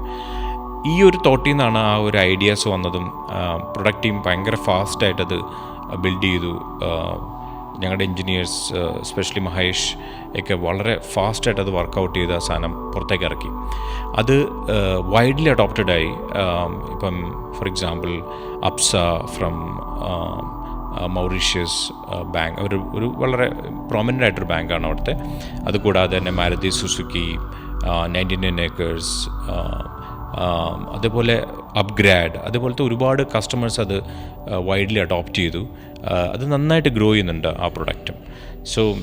ഈ ഒരു തോട്ടിൽ നിന്നാണ് ആ ഒരു ഐഡിയാസ് വന്നതും പ്രൊഡക്റ്റ് ടീം ഭയങ്കര ഫാസ്റ്റായിട്ടത് ബിൽഡ് ചെയ്തു. ഞങ്ങളുടെ എൻജിനീയേഴ്സ് സ്പെഷ്യലി മഹേഷ് ഒക്കെ വളരെ ഫാസ്റ്റായിട്ട് അത് വർക്കൗട്ട് ചെയ്ത് ആ സാധനം പുറത്തേക്ക് ഇറക്കി. അത് വൈഡ്ലി അഡോപ്റ്റഡായി ഇപ്പം for example Absa from Mauritius bank ഒരു ഒരു വളരെ പ്രോമിനന്റ് ആയിട്ടൊരു ബാങ്കാണ് അവിടുത്തെ. അതുകൂടാതെ തന്നെ Maruti Suzuki ninety nine acres അതേപോലെ അപ്ഗ്രാഡ് അതേപോലത്തെ ഒരുപാട് കസ്റ്റമേഴ്സ് അത് വൈഡ്ലി അഡോപ്റ്റ് ചെയ്തു. അത് നന്നായിട്ട് ഗ്രോ ചെയ്യുന്നുണ്ട് ആ പ്രൊഡക്റ്റും സോ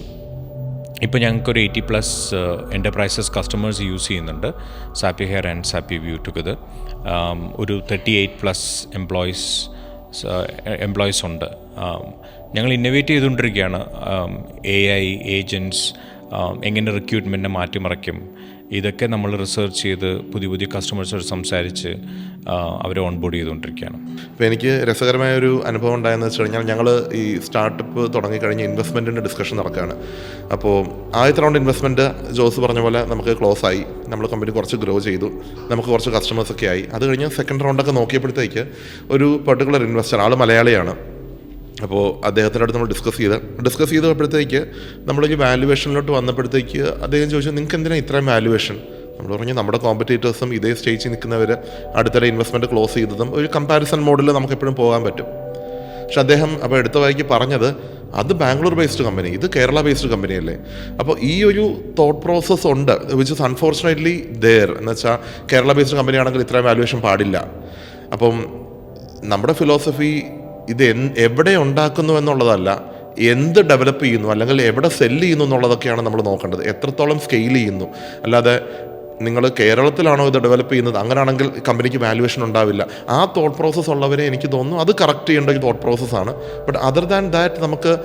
ഇപ്പോൾ ഞങ്ങൾക്കൊരു eighty plus enterprises customers use ചെയ്യുന്നുണ്ട്. സാപ്പി ഹെയർ ആൻഡ് സാപ്പി വ്യൂ ടുഗദർ ഒരു thirty eight plus employees employees ഉണ്ട്. ഞങ്ങൾ ഇന്നോവേറ്റ് ചെയ്തുകൊണ്ടിരിക്കുകയാണ്. എ ഐ ഏജന്റ്സ് എങ്ങനെ റിക്രൂട്ട്മെന്റിനെ മാറ്റിമറിക്കും? ഇതൊക്കെ നമ്മൾ റിസർച്ച് ചെയ്ത് പുതിയ പുതിയ കസ്റ്റമേഴ്സോട് സംസാരിച്ച് അവരെ ഓൺബോർഡ് ചെയ്തുകൊണ്ടിരിക്കുകയാണ്. അപ്പോൾ എനിക്ക് രസകരമായ ഒരു അനുഭവം ഉണ്ടായെന്ന് വെച്ച് കഴിഞ്ഞാൽ ഞങ്ങൾ ഈ സ്റ്റാർട്ടപ്പ് തുടങ്ങിക്കഴിഞ്ഞ് ഇൻവെസ്റ്റ്മെന്റിന്റെ ഡിസ്കഷൻ നടക്കുകയാണ്. അപ്പോൾ ആദ്യത്തെ റൗണ്ട് ഇൻവെസ്റ്റ്മെന്റ് ജോസ് പറഞ്ഞ പോലെ നമുക്ക് ക്ലോസ് ആയി. നമ്മൾ കമ്പനി കുറച്ച് ഗ്രോ ചെയ്തു. നമുക്ക് കുറച്ച് കസ്റ്റമേഴ്സൊക്കെ ആയി. അത് കഴിഞ്ഞ് സെക്കൻഡ് റൗണ്ടൊക്കെ നോക്കിയപ്പോഴത്തേക്ക് ഒരു പെർട്ടിക്കുലർ ഇൻവെസ്റ്റർ ആൾ മലയാളിയാണ്. അപ്പോൾ അദ്ദേഹത്തിന്റെ അടുത്ത് നമ്മൾ ഡിസ്കസ് ചെയ്ത് ഡിസ്കസ് ചെയ്തപ്പോഴത്തേക്ക് നമ്മളൊരു വാല്യുവേഷനിലോട്ട് വന്നപ്പോഴത്തേക്ക് അദ്ദേഹം ചോദിച്ചു നിങ്ങൾക്ക് എന്തിനാണ് ഇത്രയും വാല്യുവേഷൻ നമ്മൾ പറഞ്ഞു നമ്മുടെ കോമ്പറ്റേറ്റേഴ്സും ഇതേ സ്റ്റേജിൽ നിൽക്കുന്നവർ അടുത്തിടെ ഇൻവെസ്റ്റ്മെന്റ് ക്ലോസ് ചെയ്തതും ഒരു കമ്പാരിസൺ മോഡിൽ നമുക്ക് എപ്പോഴും പോകാൻ പറ്റും. പക്ഷെ അദ്ദേഹം അപ്പോൾ എടുത്ത വഴിക്ക് പറഞ്ഞത് അത് ബാംഗ്ലൂർ ബേസ്ഡ് കമ്പനി ഇത് കേരള ബേസ്ഡ് കമ്പനിയല്ലേ അപ്പോൾ ഈ ഒരു തോട്ട് പ്രോസസ്സ് ഉണ്ട് വിച്ച് ഇസ് അൺഫോർച്ചുനേറ്റ്ലി ദെയർ എന്ന് വെച്ചാൽ കേരള ബേസ്ഡ് കമ്പനി ആണെങ്കിൽ ഇത്രയും വാല്യുവേഷൻ പാടില്ല. അപ്പം നമ്മുടെ ഫിലോസഫി ഇത് എവിടെ ഉണ്ടാക്കുന്നു എന്നുള്ളതല്ല എന്ത് ഡെവലപ്പ് ചെയ്യുന്നു അല്ലെങ്കിൽ എവിടെ സെല്ല് ചെയ്യുന്നു എന്നുള്ളതൊക്കെയാണ് നമ്മൾ നോക്കേണ്ടത്. എത്രത്തോളം സ്കെയിൽ ചെയ്യുന്നു. അല്ലാതെ നിങ്ങൾ കേരളത്തിലാണോ ഇത് ഡെവലപ്പ് ചെയ്യുന്നത്? അങ്ങനെയാണെങ്കിൽ കമ്പനിക്ക് വാല്യുവേഷൻ ഉണ്ടാവില്ല. ആ തോട്ട് പ്രോസസ്സ് ഉള്ളവരെ എനിക്ക് തോന്നുന്നു അത് കറക്റ്റ് ചെയ്യേണ്ട ഒരു തോട്ട് പ്രോസസ്സാണ് ബട്ട് അതർ ദാൻ ദാറ്റ് നമുക്ക്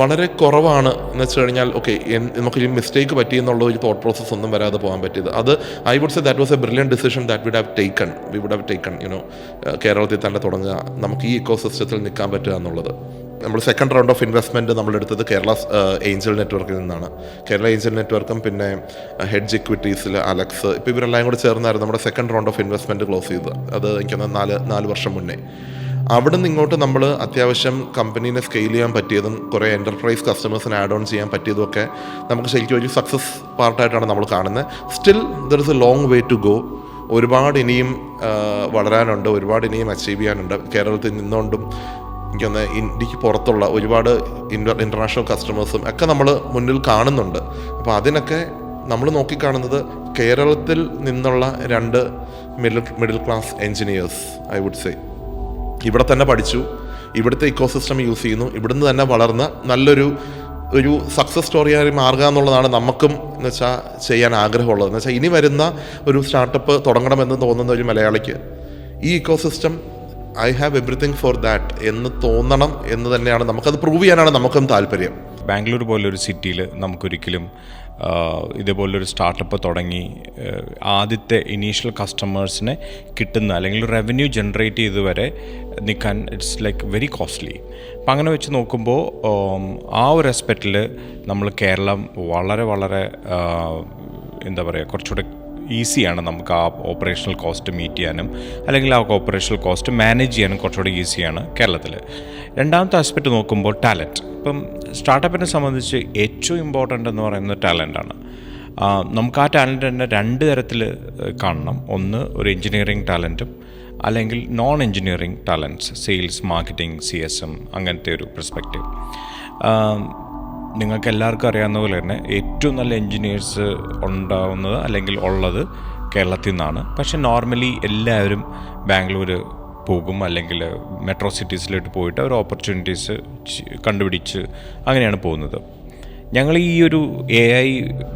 വളരെ കുറവാണ് എന്ന് വെച്ച് കഴിഞ്ഞാൽ ഓക്കെ നമുക്ക് ഈ മിസ്റ്റേക്ക് പറ്റി എന്നുള്ള ഒരു തോട്ട് പ്രോസസ്സ് ഒന്നും വരാതെ പോകാൻ പറ്റിയത്. അത് I would say that was a brilliant decision that we'd have taken we would have taken you know കേരളത്തിൽ തന്നെ തുടങ്ങുക. നമുക്ക് ഈ ഇക്കോ സിസ്റ്റത്തിൽ നിൽക്കാൻ പറ്റുക എന്നുള്ളത്. നമ്മൾ സെക്കൻഡ് റൗണ്ട് ഓഫ് ഇൻവെസ്റ്റ്മെന്റ് നമ്മളെടുത്തത് കേരള ഏഞ്ചൽ നെറ്റ്വർക്കിൽ നിന്നാണ്. കേരള ഏഞ്ചൽ നെറ്റ്വർക്കും പിന്നെ ഹെഡ്ജ് ഇക്വിറ്റീസിൽ അലക്സ് ഇപ്പോൾ ഇവരെല്ലാം കൂടെ ചേർന്നായിരുന്നു നമ്മുടെ second round of investment close ചെയ്തത്. അത് എനിക്കൊന്ന് നാല് നാല് വർഷം മുന്നേ. അവിടെ നിന്ന് ഇങ്ങോട്ട് നമ്മൾ അത്യാവശ്യം കമ്പനീനെ സ്കെയിൽ ചെയ്യാൻ പറ്റിയതും കുറേ എന്റർപ്രൈസ് കസ്റ്റമേഴ്സിന് ആഡ് ഓൺ ചെയ്യാൻ പറ്റിയതൊക്കെ നമുക്ക് ശരിക്കും ഒരു സക്സസ് പാർട്ടായിട്ടാണ് നമ്മൾ കാണുന്നത്. Still there is a long way to go ഒരുപാട് ഇനിയും വളരാനുണ്ട് ഒരുപാട് ഇനിയും അച്ചീവ് ചെയ്യാനുണ്ട്. കേരളത്തിൽ നിന്നുകൊണ്ടും എനിക്കൊന്ന് ഇന്ത്യയ്ക്ക് പുറത്തുള്ള ഒരുപാട് ഇന്റർ ഇന്റർനാഷണൽ കസ്റ്റമേഴ്സും ഒക്കെ നമ്മൾ മുന്നിൽ കാണുന്നുണ്ട്. അപ്പോൾ അതിനൊക്കെ നമ്മൾ നോക്കിക്കാണുന്നത് കേരളത്തിൽ നിന്നുള്ള രണ്ട് middle middle class engineers I would say ഇവിടെ തന്നെ പഠിച്ചു. ഇവിടുത്തെ ഇക്കോസിസ്റ്റം യൂസ് ചെയ്യുന്നു. ഇവിടുന്ന് തന്നെ വളർന്ന് നല്ലൊരു ഒരു സക്സസ് സ്റ്റോറിയായി മാറുക എന്നുള്ളതാണ് നമുക്കും എന്ന് വെച്ചാൽ ചെയ്യാൻ ആഗ്രഹമുള്ളത്. എന്ന് വെച്ചാൽ ഇനി വരുന്ന ഒരു സ്റ്റാർട്ടപ്പ് തുടങ്ങണമെന്ന് തോന്നുന്ന ഒരു മലയാളിക്ക് ഈ ecosystem I have everything for that എന്ന് തോന്നണം എന്ന് തന്നെയാണ് നമുക്കത് പ്രൂവ് ചെയ്യാനാണ് നമുക്കും താല്പര്യം. ബാംഗ്ലൂർ പോലൊരു സിറ്റിയിൽ നമുക്കൊരിക്കലും ഇതേപോലൊരു സ്റ്റാർട്ടപ്പ് തുടങ്ങി ആദ്യത്തെ ഇനീഷ്യൽ കസ്റ്റമേഴ്സിനെ കിട്ടുന്ന അല്ലെങ്കിൽ റവന്യൂ ജനറേറ്റ് ചെയ്ത് വരെ നിൽക്കാൻ ഇറ്റ്സ് ലൈക്ക് വെരി കോസ്റ്റ്ലി അപ്പം അങ്ങനെ വെച്ച് നോക്കുമ്പോൾ ആ ഒരു ആസ്പെക്റ്റിൽ നമ്മൾ കേരളം വളരെ വളരെ എന്താ പറയുക കുറച്ചുകൂടെ ഈസിയാണ് നമുക്ക് ആ ഓപ്പറേഷണൽ കോസ്റ്റ് മീറ്റ് ചെയ്യാനും അല്ലെങ്കിൽ ആ ഓപ്പറേഷണൽ കോസ്റ്റ് മാനേജ് ചെയ്യാനും കുറച്ചുകൂടി ഈസിയാണ് കേരളത്തിൽ രണ്ടാമത്തെ ആസ്പെക്റ്റ് നോക്കുമ്പോൾ ടാലന്റ് ഇപ്പം സ്റ്റാർട്ടപ്പിനെ സംബന്ധിച്ച് ഏറ്റവും ഇമ്പോർട്ടന്റ് എന്ന് പറയുന്നത് ടാലന്റാണ് നമുക്ക് ആ ടാലന്റ് തന്നെ രണ്ട് തരത്തിൽ കാണണം. ഒന്ന് ഒരു എഞ്ചിനീയറിംഗ് ടാലന്റും അല്ലെങ്കിൽ non engineering talents sales marketing C S M അങ്ങനത്തെ ഒരു പെർസ്പെക്റ്റീവ് നിങ്ങൾക്ക് എല്ലാവർക്കും അറിയാവുന്ന പോലെ തന്നെ ഏറ്റവും നല്ല എൻജിനീയേഴ്സ് ഉണ്ടാവുന്നത് അല്ലെങ്കിൽ ഉള്ളത് കേരളത്തിൽ നിന്നാണ്. പക്ഷെ നോർമലി എല്ലാവരും ബാംഗ്ലൂർ പോകും അല്ലെങ്കിൽ മെട്രോ സിറ്റീസിലോട്ട് പോയിട്ട് അവർ ഓപ്പർച്യൂണിറ്റീസ് കണ്ടുപിടിച്ച് അങ്ങനെയാണ് പോകുന്നത്. ഞങ്ങൾ ഈ ഒരു എ ഐ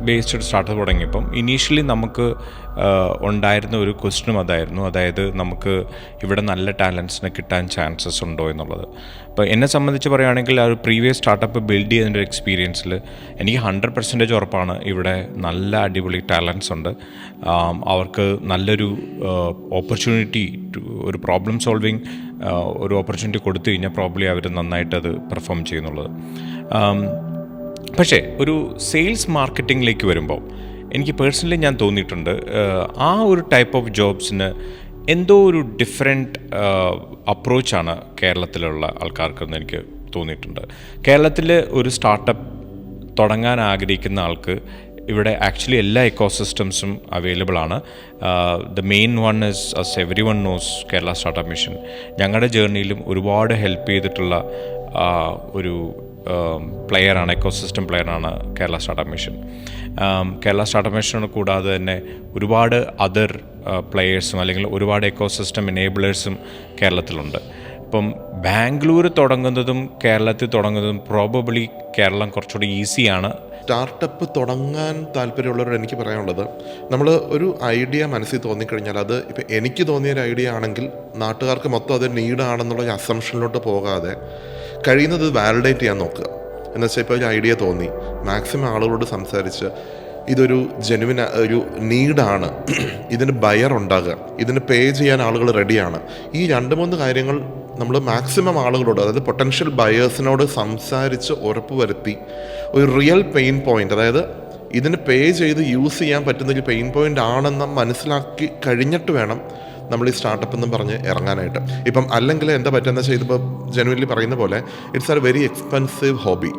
ബേസ്ഡ് സ്റ്റാർട്ടപ്പ് തുടങ്ങിയപ്പം ഇനീഷ്യലി നമുക്ക് ഉണ്ടായിരുന്ന ഒരു ക്വസ്റ്റ്യനും അതായിരുന്നു. അതായത് നമുക്ക് ഇവിടെ നല്ല ടാലൻസിന് കിട്ടാൻ ചാൻസസ് ഉണ്ടോ എന്നുള്ളത്. അപ്പോൾ എന്നെ സംബന്ധിച്ച് പറയുകയാണെങ്കിൽ ആ ഒരു പ്രീവിയസ് സ്റ്റാർട്ടപ്പ് ബിൽഡ് ചെയ്യുന്ന ഒരു എക്സ്പീരിയൻസിൽ എനിക്ക് ഹൺഡ്രഡ് പെർസെന്റേജ് ഉറപ്പാണ് ഇവിടെ നല്ല അടിപൊളി ടാലൻസ് ഉണ്ട്. അവർക്ക് നല്ലൊരു ഓപ്പർച്യൂണിറ്റി ഒരു പ്രോബ്ലം സോൾവിങ് ഒരു ഓപ്പർച്യൂണിറ്റി കൊടുത്തു കഴിഞ്ഞാൽ പ്രോബ്ലി അവർ നന്നായിട്ട് അത് പെർഫോം ചെയ്യുന്നുള്ളത്. പക്ഷേ ഒരു സെയിൽസ് മാർക്കറ്റിങ്ങിലേക്ക് വരുമ്പോൾ എനിക്ക് പേഴ്സണലി ഞാൻ തോന്നിയിട്ടുണ്ട് ആ ഒരു ടൈപ്പ് ഓഫ് ജോബ്സിന് എന്തോ ഒരു ഡിഫറെന്റ് അപ്രോച്ചാണ് കേരളത്തിലുള്ള ആൾക്കാർക്കെന്ന് എനിക്ക് തോന്നിയിട്ടുണ്ട്. കേരളത്തിൽ ഒരു സ്റ്റാർട്ടപ്പ് തുടങ്ങാൻ ആഗ്രഹിക്കുന്ന ആൾക്ക് ഇവിടെ ആക്ച്വലി എല്ലാ എക്കോസിസ്റ്റംസും അവൈലബിൾ ആണ്. The main one is as every one knows Kerala Startup Mission ഞങ്ങളുടെ ജേർണിയിലും ഒരുപാട് ഹെൽപ്പ് ചെയ്തിട്ടുള്ള ഒരു പ്ലെയറാണ് എക്കോസിസ്റ്റം പ്ലെയറാണ് Kerala Startup Mission Kerala Startup Mission കൂടാതെ തന്നെ ഒരുപാട് അതർ പ്ലെയേഴ്സും അല്ലെങ്കിൽ ഒരുപാട് എക്കോസിസ്റ്റം എനേബിളേഴ്സും കേരളത്തിലുണ്ട്. ഇപ്പം ബാംഗ്ലൂർ തുടങ്ങുന്നതും കേരളത്തിൽ തുടങ്ങുന്നതും പ്രോബബിളി കേരളം കുറച്ചുകൂടി ഈസിയാണ് സ്റ്റാർട്ടപ്പ് തുടങ്ങാൻ താല്പര്യമുള്ളവരോട് എനിക്ക് പറയാനുള്ളത് നമ്മൾ ഒരു ഐഡിയ മനസ്സിൽ തോന്നിക്കഴിഞ്ഞാൽ അത് ഇപ്പം എനിക്ക് തോന്നിയ ഒരു ഐഡിയ ആണെങ്കിൽ നാട്ടുകാർക്ക് മൊത്തം അത് നീഡാണെന്നുള്ള അസംഷനിലോട്ട് പോകാതെ കഴിയുന്നത് വാലിഡേറ്റ് ചെയ്യാൻ നോക്കുക. എന്ന് വെച്ചാൽ ഇപ്പോൾ ഒരു ഐഡിയ തോന്നി. മാക്സിമം ആളുകളോട് സംസാരിച്ച് ഇതൊരു ജെനുവിൻ ഒരു നീഡാണ് ഇതിന് ബയർ ഉണ്ടാകുക. ഇതിന് പേ ചെയ്യാൻ ആളുകൾ റെഡിയാണ് ഈ രണ്ട് മൂന്ന് കാര്യങ്ങൾ നമ്മൾ മാക്സിമം ആളുകളോട് അതായത് പൊട്ടൻഷ്യൽ ബയേഴ്സിനോട് സംസാരിച്ച് ഉറപ്പ് വരുത്തി ഒരു റിയൽ പെയിൻ പോയിന്റ് അതായത് ഇതിന് പേ ചെയ്ത് യൂസ് ചെയ്യാൻ പറ്റുന്ന ഒരു പെയിൻ പോയിന്റ് ആണെന്ന് മനസ്സിലാക്കി കഴിഞ്ഞിട്ട് വേണം നമ്മൾ ഈ സ്റ്റാർട്ടപ്പ് എന്നും പറഞ്ഞ് ഇറങ്ങാനായിട്ട്. ഇപ്പം അല്ലെങ്കിൽ എന്താ പറ്റുന്ന വെച്ചാൽ ഇതിപ്പോൾ ജനുവലി പറയുന്ന പോലെ it's a very expensive hobby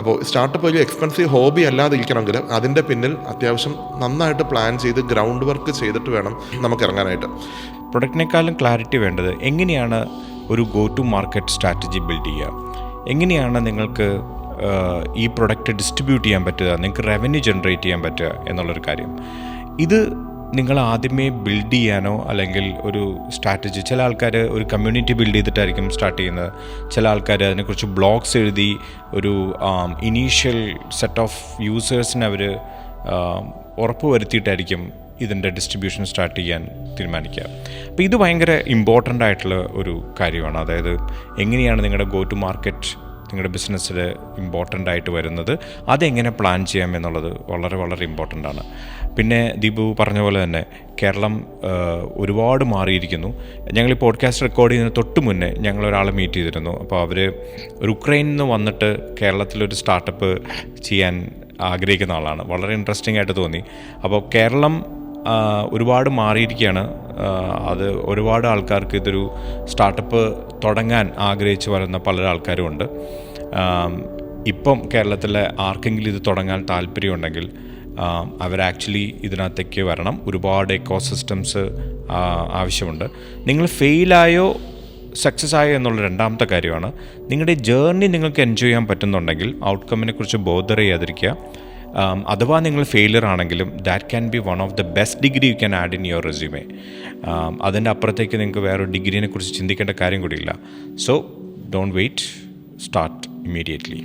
അപ്പോൾ സ്റ്റാർട്ടപ്പ് ഒരു എക്സ്പെൻസീവ് ഹോബി അല്ലാതെ ഇരിക്കണമെങ്കിൽ അതിന്റെ പിന്നിൽ അത്യാവശ്യം നന്നായിട്ട് പ്ലാൻ ചെയ്ത് ഗ്രൗണ്ട് വർക്ക് ചെയ്തിട്ട് വേണം നമുക്ക് ഇറങ്ങാനായിട്ട്. പ്രൊഡക്റ്റിനേക്കാളും ക്ലാരിറ്റി വേണ്ടത് എങ്ങനെയാണ് ഒരു go to market strategy build ചെയ്യുക? എങ്ങനെയാണ് നിങ്ങൾക്ക് ഈ പ്രൊഡക്റ്റ് ഡിസ്ട്രിബ്യൂട്ട് ചെയ്യാൻ പറ്റുക? നിങ്ങൾക്ക് റവന്യൂ ജനറേറ്റ് ചെയ്യാൻ പറ്റുക എന്നുള്ളൊരു കാര്യം. ഇത് നിങ്ങൾ ആദ്യമേ ബിൽഡ് ചെയ്യാനോ അല്ലെങ്കിൽ ഒരു സ്ട്രാറ്റജി ചില ആൾക്കാർ ഒരു കമ്മ്യൂണിറ്റി ബിൽഡ് ചെയ്തിട്ടായിരിക്കും സ്റ്റാർട്ട് ചെയ്യുന്നത്. ചില ആൾക്കാർ അതിനെക്കുറിച്ച് ബ്ലോഗ്സ് എഴുതി ഒരു ഇനീഷ്യൽ സെറ്റ് ഓഫ് യൂസേഴ്സിന് അവർ ഉറപ്പ് വരുത്തിയിട്ടായിരിക്കും ഇതിന്റെ ഡിസ്ട്രിബ്യൂഷൻ സ്റ്റാർട്ട് ചെയ്യാൻ തീരുമാനിക്കുക. അപ്പോൾ ഇത് ഭയങ്കര ഇമ്പോർട്ടന്റ് ആയിട്ടുള്ള ഒരു കാര്യമാണ്. അതായത് എങ്ങനെയാണ് നിങ്ങളുടെ ഗോ ടു മാർക്കറ്റ് നിങ്ങളുടെ ബിസിനസ്സിൽ ഇമ്പോർട്ടന്റ് ആയിട്ട് വരുന്നത് അതെങ്ങനെ പ്ലാൻ ചെയ്യാം എന്നുള്ളത് വളരെ വളരെ ഇമ്പോർട്ടന്റ് ആണ്. പിന്നെ ദീപു പറഞ്ഞ പോലെ തന്നെ കേരളം ഒരുപാട് മാറിയിരിക്കുന്നു. ഞങ്ങൾ ഈ പോഡ്കാസ്റ്റ് റെക്കോർഡ് ചെയ്യുന്ന തൊട്ട് മുന്നേ ഞങ്ങൾ ഒരാളെ മീറ്റ് ചെയ്തിരുന്നു. അപ്പോൾ അവർ ഒരു ഉക്രൈനിൽ നിന്ന് വന്നിട്ട് കേരളത്തിലൊരു സ്റ്റാർട്ടപ്പ് ചെയ്യാൻ ആഗ്രഹിക്കുന്ന ആളാണ്. വളരെ ഇൻട്രസ്റ്റിംഗ് ആയിട്ട് തോന്നി. അപ്പോൾ കേരളം ഒരുപാട് മാറിയിരിക്കുകയാണ്. അത് ഒരുപാട് ആൾക്കാർക്ക് ഇതൊരു സ്റ്റാർട്ടപ്പ് തുടങ്ങാൻ ആഗ്രഹിച്ച് വരുന്ന പല ആൾക്കാരുമുണ്ട്. ഇപ്പം കേരളത്തിലെ ആർക്കെങ്കിലും ഇത് തുടങ്ങാൻ താല്പര്യമുണ്ടെങ്കിൽ അവർ ആക്ച്വലി ഇതിനകത്തേക്ക് വരണം. ഒരുപാട് എക്കോസിസ്റ്റംസ് ആവശ്യമുണ്ട്. നിങ്ങൾ ഫെയിലായോ സക്സസ് ആയോ എന്നുള്ള രണ്ടാമത്തെ കാര്യമാണ്. നിങ്ങളുടെ ജേർണി നിങ്ങൾക്ക് എൻജോയ് ചെയ്യാൻ പറ്റുന്നുണ്ടെങ്കിൽ ഔട്ട്കമ്മിനെ കുറിച്ച് ബോധർ ചെയ്യാതിരിക്കുക. അഥവാ നിങ്ങൾ ഫെയിലിയർ ആണെങ്കിലും that can be one of the best degree you can add in your resume അതിന്റെ അപ്പുറത്തേക്ക് നിങ്ങൾക്ക് വേറൊരു ഡിഗ്രീനെ കുറിച്ച് ചിന്തിക്കേണ്ട കാര്യം കൂടിയില്ല. So don't wait start immediately